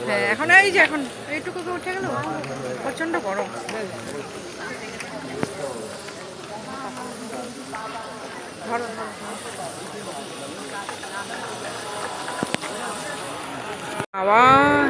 হ্যাঁ এখন এই যে এখন এইটুকু উঠে গেল? প্রচণ্ড গরম। ধরো। আবার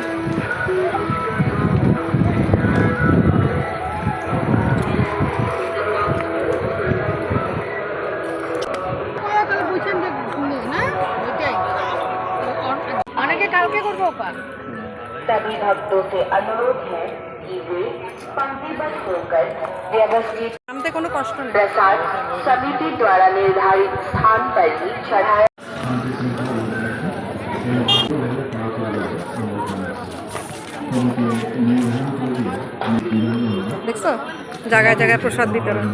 सभी भक्तों से अनुरोध है कि वे पंक्तिबद्ध होकर व्यवस्थित নামতে কোনো কষ্ট নেই प्रसाद समिति द्वारा निर्धारित स्थान पर ही चढ़ाया দেখছো জায়গায় জায়গায় প্রসাদ বিতরণ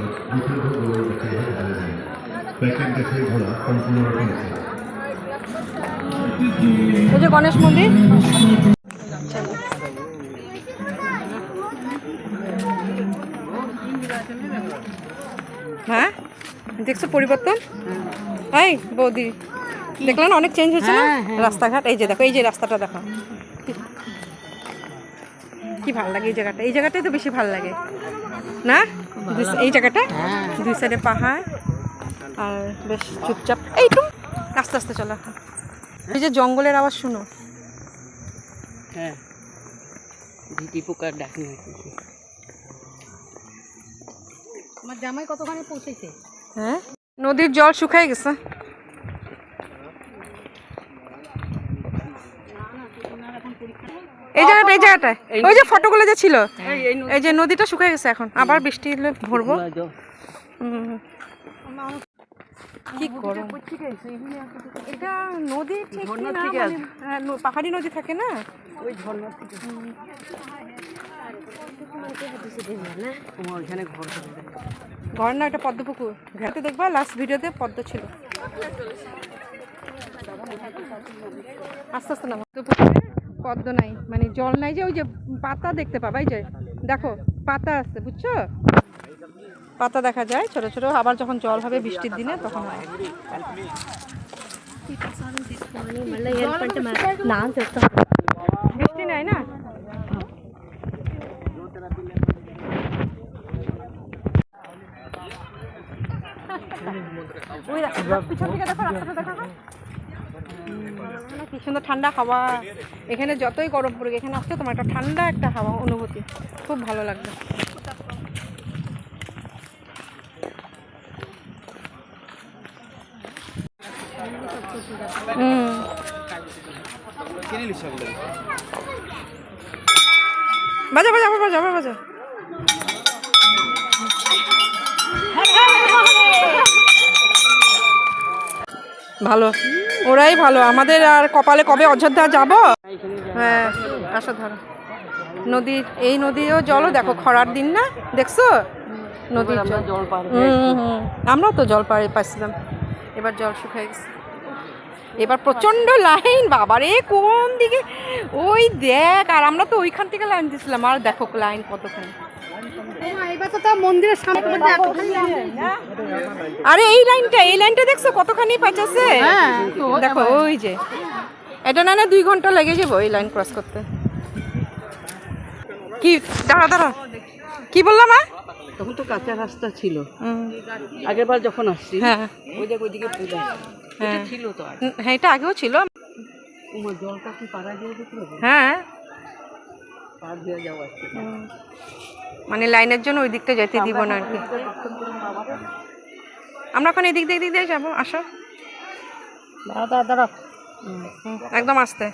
প্যাকেট দেখে ঘোরা সম্পূর্ণ রকম আছে ওই যে গণেশ মন্দির। হ্যাঁ? দেখছ পরিবর্তন? এই বৌদি দেখলেন অনেক চেঞ্জ হয়েছে না? রাস্তাঘাট এই যে দেখো এই যে রাস্তাটা দেখো। কি ভালো লাগে এই জায়গাটা? এই জায়গাটাই তো বেশি ভালো লাগে। না? এই জায়গাটা? দুই সাইডে পাহাড় আর বেশ চুপচাপ। এই তো আস্তে আস্তে চলো। এই যে জঙ্গলের আওয়াজ শুনো। হ্যাঁ। ঝিটি পোকার ডাক আমার জামাই কতখানি পৌঁছেছে হ্যাঁ? নদীর জল শুকাই গেছে। এই জায়গাটা এই জায়গাটায় ওই যে ফটোগুলো যে ছিল এই যে নদীটা শুকাই গেছে এখন। আবার বৃষ্টি এলে ভরবো। হুম। কি গরম। এটা নদী ঠিক না মানে, হ্যাঁ, পাহাড়ি নদী থাকে না? ওই ঝর্ণা থেকে। তোমার ওইখানে ঘর না এটা পদ্মপুকুর। ঘাটে দেখবা লাস্ট ভিডিওতে পদ্ম ছিল। আস্তে আস্তে না পদ্ম নাই মানে জল নাই যে ওই যে পাতা দেখতে পাবাই যে। দেখো পাতা আছে বুঝছ? পাতা দেখা যায়, ছোট ছোট। আবার যখন জল হবে বৃষ্টির দিনে, তখন হয়। বৃষ্টি নাই না। কি সুন্দর ঠান্ডা হাওয়া। এখানে যতই গরম পড়ুক, এখানে আসছে তোমার একটা ঠান্ডা একটা হাওয়া অনুভূতি। খুব ভালো লাগবে। বাজা বাজা আবার বাজা আবার বাজা। ভালো ওরাই ভালো। আমাদের আর কপালে কবে অযোধ্যা যাব? হ্যাঁ আসো ধরো। নদীর এই নদীও জলও দেখো খরার দিন না? দেখছ? নদীর জল। হুম, হুম। আমরাও তো জল পাই পাচ্ছিলাম এবার জল শুকিয়ে গেছে। এবার প্রচণ্ড লাইন বাবারে কোন দিকে? ওই দেখ আর আমরা তো ওইখান থেকে লাইন দিছিলাম। আর দেখো লাইন কতখানি আরে এই লাইনটা এই লাইনটা দেখছ? কতখানি পাইছে দেখো ওই যে। এটা না না দুই ঘণ্টা লেগে যাব এই লাইন ক্রস করতে। কি দাঁড়া দাঁড়া। কি বললাম মা? তখন তো কাঁচা রাস্তা ছিল। আগের বার যখন আসছি হ্যাঁ। ওই দেখ ওইদিকে পুজো। হ্যাঁ। ছিল তো হ্যাঁ এটা আগেও ছিল। জলটা কি পাড়া দিতে হ্যাঁ। পার দিয়ে যাওয়া মানে লাইনের জন্য ওই দিকটা যেতে দিব না আর কি। আমরা এখন এদিক দিয়ে এদিক দিয়ে যাব আসো। দাঁড়া দাঁড়া একদম আস্তে।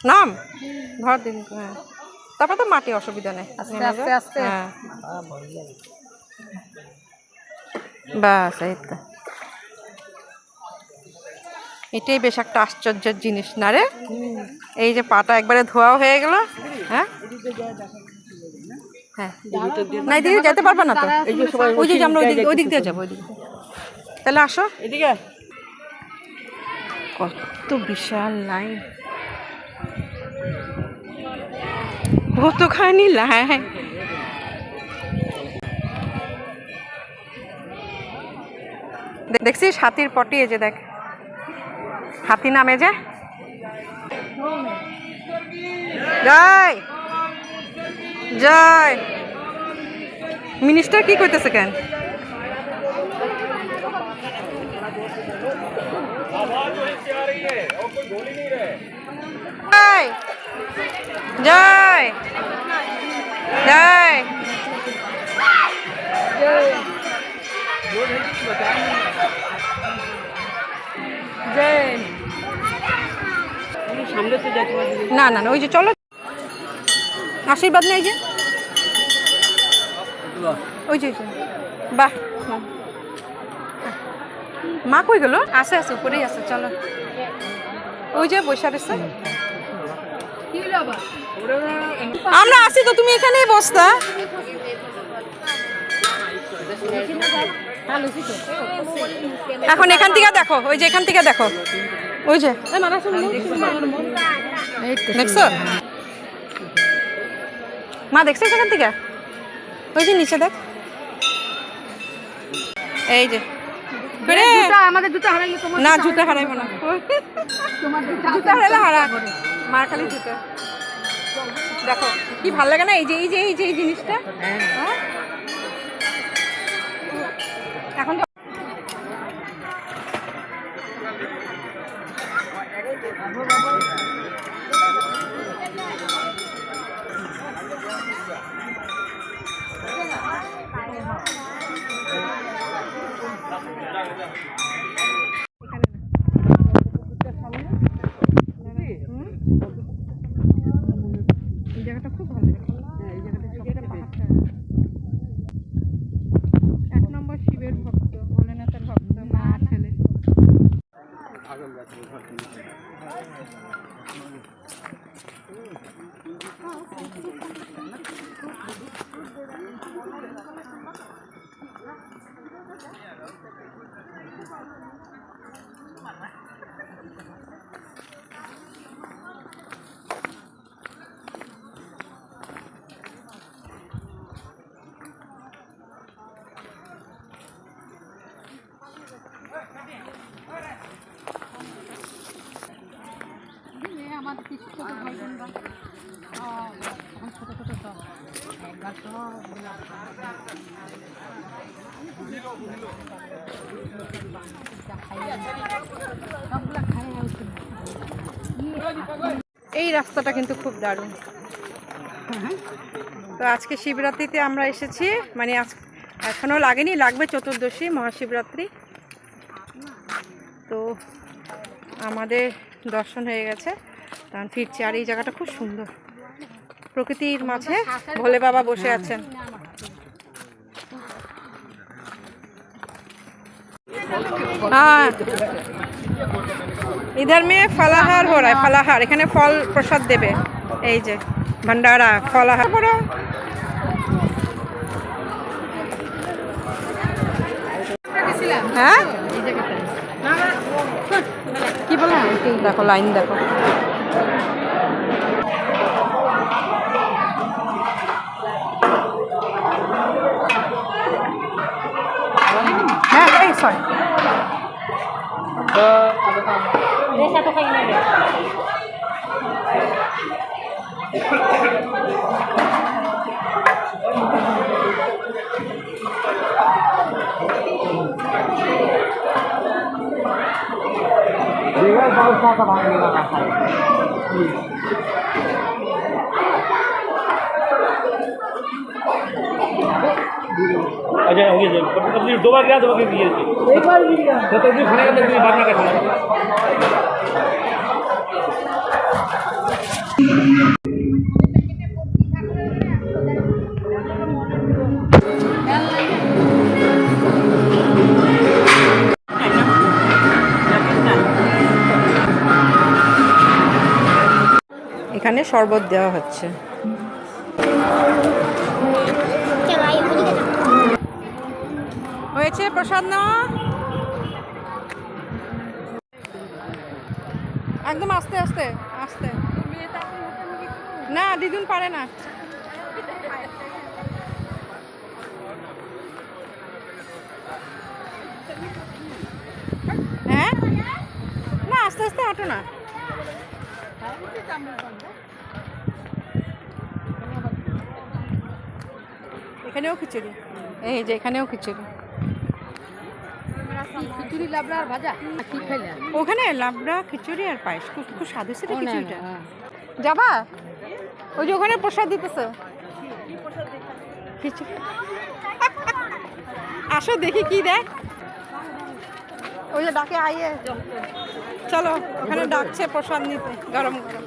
নাম। ধর দিন হ্যাঁ। তারপর তো মাটি অসুবিধা নেই। আস্তে আস্তে হ্যাঁ। বাস এই তো। এটাই বেশ একটা আশ্চর্যের জিনিস না রে? এই যে পাটা একবারে ধোয়াও হয়ে গেল হ্যাঁ? হ্যাঁ। না এদিকে যেতে পারবে না তো। ওই যে আমরা ওই দিক ওই দিক দিয়ে যাব ওই দিক দিয়ে। তাহলে আসো। এদিকে কত বিশাল লাইন। কতখানি লাইন দেখছিস হাতির পটি যে দেখ। হাতি নামে যে। জয়! জয়! মিনিস্টার কি কইতেছে কেন? জয় জয় সামনে তো যেতে পারবি না না না, ওই যে চলো। আশীর্বাদ নেই যে। ওই যে। বাহ। মা কই গেল? আছে আছে, উপরেই আছে, চলো। ওই যে বৈশা রয়েছে আমরা আসি তো, তুমি এখানেই বসতা। এখন এখান থেকে দেখো, ওই যে এখান থেকে দেখো। ওই যে। দেখছ? মা, দেখছ সেখান থেকে? ওই যে নিচে দেখ। এই যে। তোমার না, জুতা হারাইবো না। জুতা হারাইলে হারা। মার খালি জুতা। দেখো কি ভালো লাগে না? এই যে এই যে এই যে এই জিনিসটা। হ্যাঁ? এখন তো- এই জায়গাটা খুব ভালো লাগে এই জায়গাটা সবচেয়ে পাহাড়টা। এক নম্বর শিবের ভক্ত ভোলেনাথের ভক্ত মা ছেলে এই রাস্তাটা কিন্তু খুব দারুণ। তো আজকে শিবরাত্রিতে আমরা এসেছি মানে আজ এখনও লাগেনি, লাগবে চতুর্দশী, মহাশিবরাত্রি। তো আমাদের দর্শন হয়ে গেছে তখন ফিরছি। আর এই জায়গাটা খুব সুন্দর। প্রকৃতির মাঝে ভোলে বাবা বসে আছেন। ইধার মেয়ে ফলাহার হো রায় ফলাহার এখানে ফল প্রসাদ দেবে। এই যে ভান্ডারা ফলাহার। বড় হ্যাঁ? কি বলো? দেখো লাইন দেখো। 電車とかになるやつ。अच्छा हो गया सर कंप्लीट दो बार गया दो बार दिए थे एक बार दिया तो तकलीफ खाने का तकलीफ बाद में करना এখানে শরবত দেওয়া হচ্ছে হয়েছে প্রসাদ নেওয়া একদম আস্তে আস্তে আস্তে। না, দিদুন পারে না। হ্যাঁ? না, আস্তে আস্তে হাঁটো না। এখানেও খিচুড়ি। এই যে, এখানেও খিচুড়ি। খিচুড়ি লাবড়া আর ভাজা? কি খেলে? ওখানে লাবড়া খিচুড়ি আর পায়েস। খুব খুব স্বাদ হয়েছে খিচুড়িটা। যাবা? ওই যে ওখানে প্রসাদ দিতেছে। খিচুড়ি? আসো দেখি কি দেয়। ওই যে ডাকে আইয়ে। চলো ওখানে ডাকছে প্রসাদ নিতে গরম গরম।